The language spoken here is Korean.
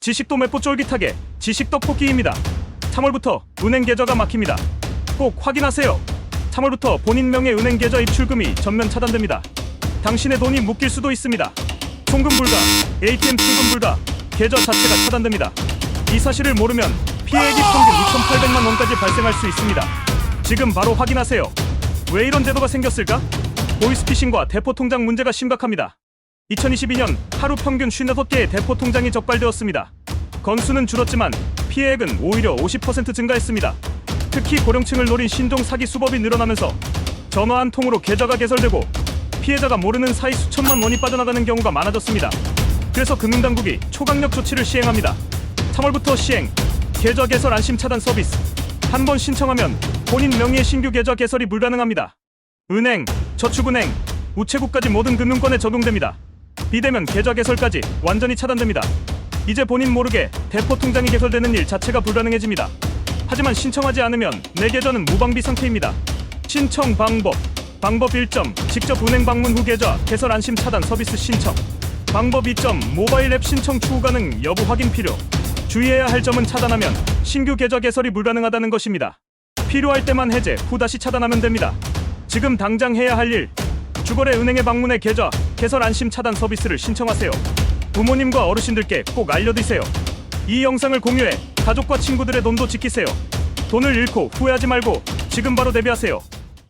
지식도 맵고 쫄깃하게 지식 떡볶이입니다. 3월부터 은행 계좌가 막힙니다. 꼭 확인하세요. 3월부터 본인 명의 은행 계좌 입출금이 전면 차단됩니다. 당신의 돈이 묶일 수도 있습니다. 송금 불가, ATM 출금 불가, 계좌 자체가 차단됩니다. 이 사실을 모르면 피해액이 평균 2,800만 원까지 발생할 수 있습니다. 지금 바로 확인하세요. 왜 이런 제도가 생겼을까? 보이스피싱과 대포 통장 문제가 심각합니다. 2022년 하루 평균 56개의 대포 통장이 적발되었습니다. 건수는 줄었지만 피해액은 오히려 50% 증가했습니다. 특히 고령층을 노린 신종 사기 수법이 늘어나면서 전화 한 통으로 계좌가 개설되고 피해자가 모르는 사이 수천만 원이 빠져나가는 경우가 많아졌습니다. 그래서 금융당국이 초강력 조치를 시행합니다. 3월부터 시행 계좌 개설 안심 차단 서비스. 한 번 신청하면 본인 명의의 신규 계좌 개설이 불가능합니다. 은행, 저축은행, 우체국까지 모든 금융권에 적용됩니다. 비대면 계좌 개설까지 완전히 차단됩니다. 이제 본인 모르게 대포 통장이 개설되는 일 자체가 불가능해집니다. 하지만 신청하지 않으면 내 계좌는 무방비 상태입니다. 신청 방법 방법 1점 직접 은행 방문 후 계좌 개설 안심 차단 서비스 신청 방법 2점 모바일 앱 신청 추후 가능 여부 확인 필요 주의해야 할 점은 차단하면 신규 계좌 개설이 불가능하다는 것입니다. 필요할 때만 해제 후 다시 차단하면 됩니다. 지금 당장 해야 할 일 주거래 은행에 방문해 계좌 개설 안심 차단 서비스를 신청하세요. 부모님과 어르신들께 꼭 알려두세요. 이 영상을 공유해 가족과 친구들의 돈도 지키세요. 돈을 잃고 후회하지 말고 지금 바로 대비하세요.